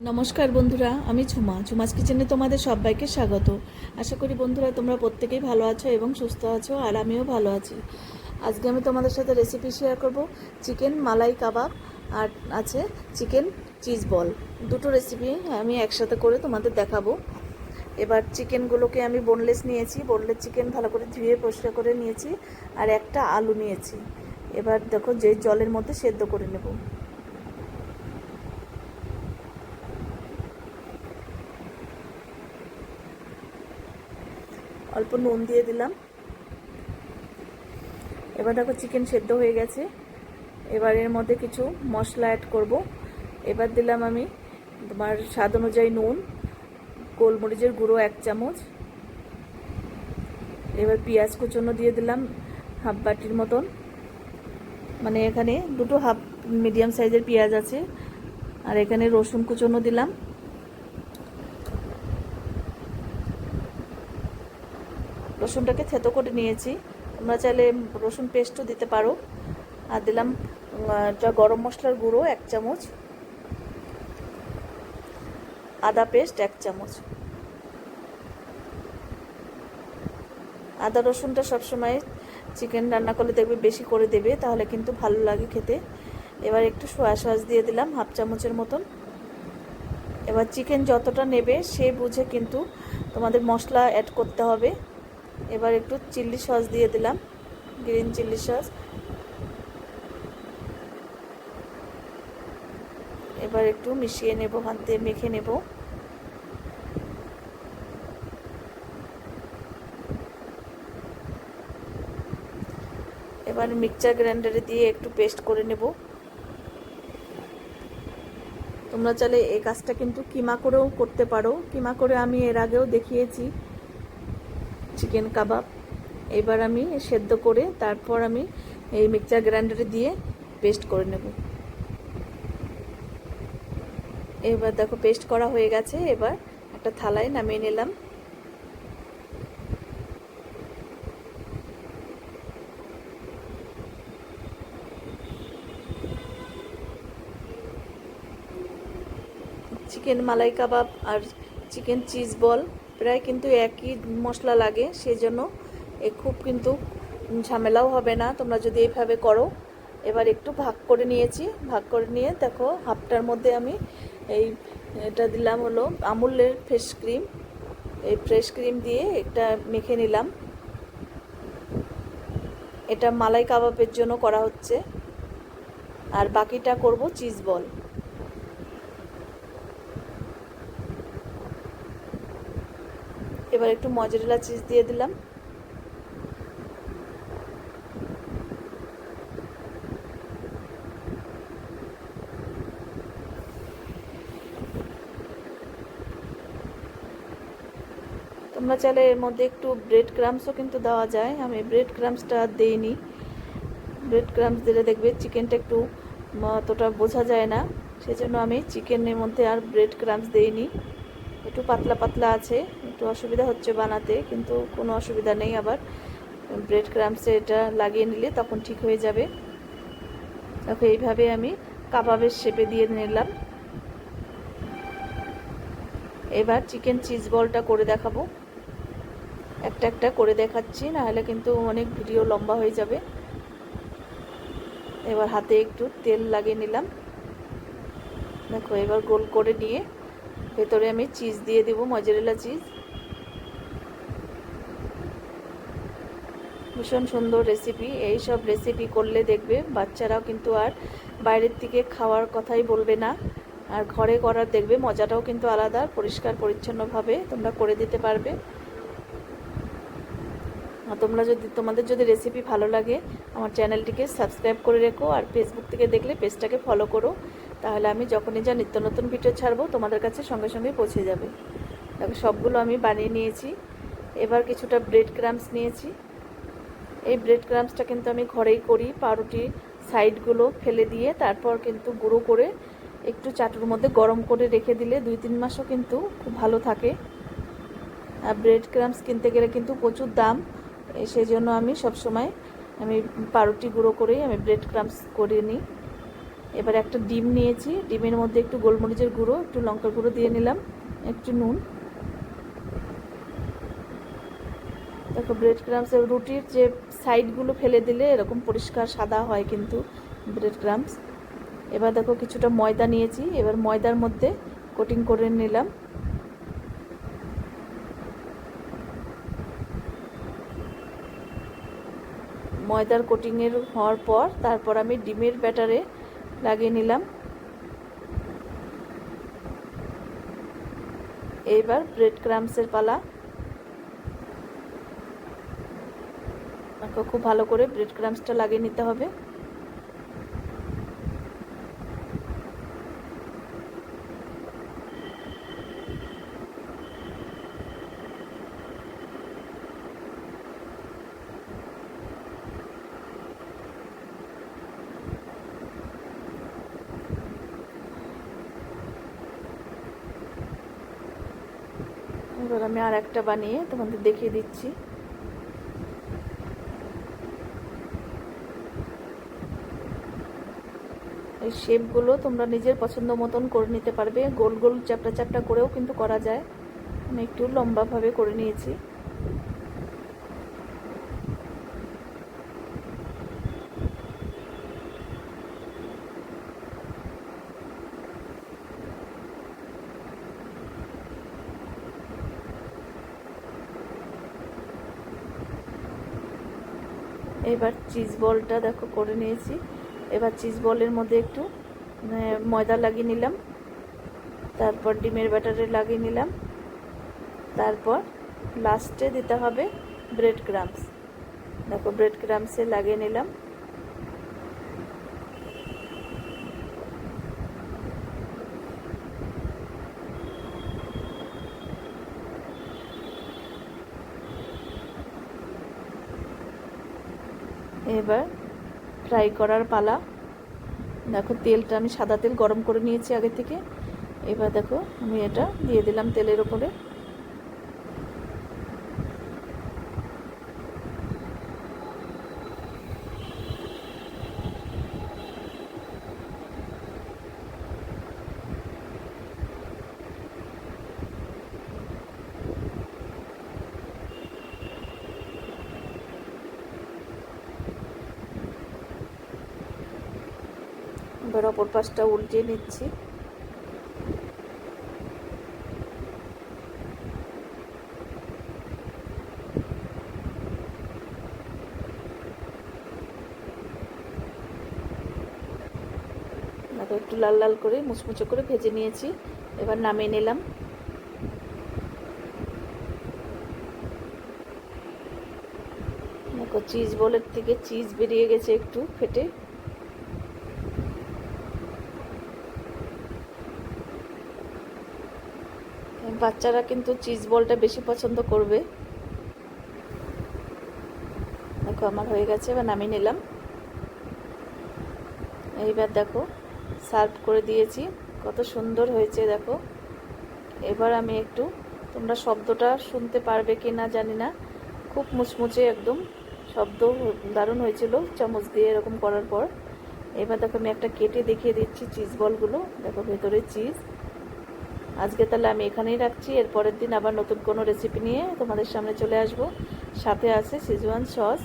নমস্কার বন্ধুরা, আমি ঝুমা। ঝুমাস কিচেনে তোমাদের সবাইকে স্বাগত। আশা করি বন্ধুরা, তোমরা প্রত্যেকেই ভালো আছো এবং সুস্থ আছো, আর আমিও ভালো আছি। আজকে আমি তোমাদের সাথে রেসিপি শেয়ার করব। চিকেন মালাই কাবাব, আর আছে চিকেন চিজ বল দুটো রেসিপি আমি একসাথে করে তোমাদের দেখাবো। এবার চিকেনগুলোকে আমি বোনলেস নিয়েছি। বোনলেস চিকেন ভালো করে ধুয়ে, পরিষ্কার করে নিয়েছি। আর একটা আলু নিয়েছি। এবার দেখো যে জলের মধ্যে সেদ্ধ করে নেব। অল্প নুন দিয়ে দিলাম। এবার দেখো চিকেন সেদ্ধ হয়ে গেছে। এবার এর মধ্যে কিছু মশলা অ্যাড করব। এবার দিলাম আমি তোমার স্বাদ অনুযায়ী নুন, গোলমরিচের গুঁড়ো এক চামচ। এবার পেঁয়াজ কুচনো দিয়ে দিলাম হাফ বাটির মতন। মানে এখানে দুটো হাফ মিডিয়াম সাইজের পেঁয়াজ আছে। আর এখানে রসুন কুচনো দিলাম। রসুনটাকে থেতো করে নিয়েছি। তোমরা চাইলে রসুন পেস্টও দিতে পারো। আর দিলাম যা গরম মশলার গুঁড়ো এক চামচ। আদা পেস্ট এক চামচ। আদা রসুনটা সবসময় চিকেন রান্না করলে দেখবে বেশি করে দেবে, তাহলে কিন্তু ভালো লাগে খেতে। এবার একটু সোয়া সস দিয়ে দিলাম, হাফ চামচের মতন। এবার চিকেন যতটা নেবে সে বুঝে কিন্তু তোমাদের মশলা অ্যাড করতে হবে। এবার একটু চিল্লি সস দিয়ে দিলাম, গ্রিন চিল্লি সস। এবার একটু মিশিয়ে নেব, হাত দিয়ে মেখে নেব। এবার মিক্সচার গ্রাইন্ডারে দিয়ে একটু পেস্ট করে নেব। তোমরা চাইলে এই কাজটা কিন্তু কিমা করেও করতে পারো। কিমা করে আমি এর আগেও দেখিয়েছি। চিকেন কাবাব। এবার আমি সেদ্ধ করে তারপর আমি এই মিক্সার গ্রাইন্ডারে দিয়ে পেস্ট করে নেব। এবার দেখো পেস্ট করা হয়ে গেছে, এবার একটা থালায় নামিয়ে নিলাম। চিকেন মালাই কাবাব আর চিকেন চিজ বল প্রায় কিন্তু একই মশলা লাগে সেই জন্য এ খুব কিন্তু ঝামেলাও হবে না। তোমরা যদি এইভাবে করো, এবার একটু ভাগ করে নিয়েছি। ভাগ করে নিয়ে দেখো, হাফটার মধ্যে আমি এই এটা দিলাম হলো আমুলের ফ্রেশ ক্রিম এই ফ্রেশ ক্রিম দিয়ে একটা মেখে নিলাম। এটা মালাই কাবাবের জন্য করা হচ্ছে। আর বাকিটা করব চিজ বল এবার একটু মজরেলা চিজ দিয়ে দিলাম। তোমরা চাইলে এর মধ্যে একটু ব্রেড ক্রামসও কিন্তু দেওয়া যায়। আমি ব্রেড ক্রামসটা দিইনি। ব্রেড ক্রামস দিলে দেখবে চিকেনটা একটু অতটা বোঝা যায় না। সেজন্য আমি চিকেনের মধ্যে আর ব্রেড ক্রামস দিইনি। একটু পাতলা পাতলা আছে, একটু অসুবিধা হচ্ছে বানাতে, কিন্তু কোনো অসুবিধা নেই আবার। ব্রেড ক্রামসে এটা লাগিয়ে নিলে তখন ঠিক হয়ে যাবে। দেখো, এইভাবে আমি কাবাবের শেপে দিয়ে নিলাম। এবার চিকেন চিজ বলটা করে দেখাবো। একটা একটা করে দেখাচ্ছি, নাহলে কিন্তু অনেক ভিডিও লম্বা হয়ে যাবে। এবার হাতে একটু তেল লাগিয়ে নিলাম। দেখো, এবার গোল করে নিয়ে ভেতরে আমি চিজ দিয়ে দিব মজারেলা চিজ ভীষণ সুন্দর রেসিপি এই সব রেসিপি করলে দেখবে বাচ্চারাও কিন্তু আর বাইরের থেকে খাওয়ার কথাই বলবে না। আর ঘরে করার দেখবে মজাটাও কিন্তু আলাদা, পরিষ্কার, পরিচ্ছন্নভাবে তোমরা করে দিতে পারবে। তোমরা যদি, তোমাদের যদি রেসিপি ভালো লাগে, আমার চ্যানেলটিকে সাবস্ক্রাইব করে রেখো, আর ফেসবুক থেকে দেখলে পেজটাকে ফলো করো। তাহলে আমি যখনই যা নিত্য নতুন ভিডিও ছাড়বো তোমাদের কাছে সঙ্গে সঙ্গে পৌঁছে যাবে। দেখো, সবগুলো আমি বানিয়ে নিয়েছি। এবার কিছুটা ব্রেড ক্রামস নিয়েছি। এই ব্রেড ক্রামসটা কিন্তু আমি ঘরেই করি, পাউরুটি সাইডগুলো ফেলে দিয়ে তারপর কিন্তু গুঁড়ো করে একটু চাটুর মধ্যে গরম করে রেখে দিলে দুই তিন মাসও কিন্তু খুব ভালো থাকে। আর ব্রেড ক্রামস কিনতে গেলে কিন্তু প্রচুর দাম। সেই জন্য আমি সবসময় আমি পাউরুটি গুঁড়ো করেই আমি ব্রেড ক্রামস করে নিই। এবার একটা ডিম নিয়েছি। ডিমের মধ্যে একটু গোলমরিচের গুঁড়ো, একটু লঙ্কার গুঁড়ো দিয়ে নিলাম, একটু নুন। দেখো ব্রেড ক্রামস রুটির যে সাইডগুলো ফেলে দিলে এরকম পরিষ্কার সাদা হয় কিন্তু ব্রেড ক্রামস এবার দেখো, কিছুটা ময়দা নিয়েছি। এবার ময়দার মধ্যে কোটিং করে নিলাম। ময়দার কোটিংয়ের হওয়ার পর, তারপর আমি ডিমের ব্যাটারে লাগিয়ে নিলাম। এইবার ব্রেড ক্রামসের পালা। খুব ভালো করে ব্রেড ক্রামসটা লাগিয়ে নিতে হবে। এবার আমি আর একটা বানিয়ে তোমাদের দেখিয়ে দিচ্ছি। এই শেপগুলো তোমরা নিজের পছন্দ মতন করে নিতে পারবে। গোল গোল চ্যাপটা চ্যাপটা করেও কিন্তু করা যায়। আমি একটু লম্বাভাবে করে নিয়েছি। এবার চিজ বলটা দেখো করে নিয়েছি। এবার চিজ বলের মধ্যে একটু ময়দা লাগিয়ে নিলাম। তারপর ডিমের ব্যাটারে লাগিয়ে নিলাম। তারপর লাস্টে দিতে হবে ব্রেড ক্রামস দেখো ব্রেড ক্রামসে লাগিয়ে নিলাম। এবার ফ্রাই করার পালা। দেখো, তেলটা আমি সাদা তেল গরম করে নিয়েছি আগে থেকে। এবার দেখো, আমি এটা দিয়ে দিলাম তেলের ওপরে। এবার অপর পাশটা উল্টিয়ে নিচ্ছি। একটু লাল লাল করে মুচমুচে করে ভেজে নিয়েছি। এবার নামিয়ে নিলাম। চিজ বলের থেকে চিজ বেরিয়ে গেছে একটু ফেটে। বাচ্চারা কিন্তু চিজ বলটা বেশি পছন্দ করবে। দেখো, আমার হয়ে গেছে, এবার নামিয়ে নিলাম। এইবার দেখো সার্ভ করে দিয়েছি। কত সুন্দর হয়েছে, দেখো। এবার আমি একটু, তোমরা শব্দটা শুনতে পারবে কি না জানি না। খুব মুচমুচে একদম, শব্দ দারুণ হয়েছিল, চামচ দিয়ে এরকম করার পর। এবার দেখো, আমি একটা কেটে দেখিয়ে দিচ্ছি চিজ বলগুলো দেখো, ভেতরে চিজ আজকে তাহলে আমি এখানেই রাখছি। এরপরের দিন আবার নতুন কোনো রেসিপি নিয়ে তোমাদের সামনে চলে আসব। সাথে আছে সিজওয়ান সস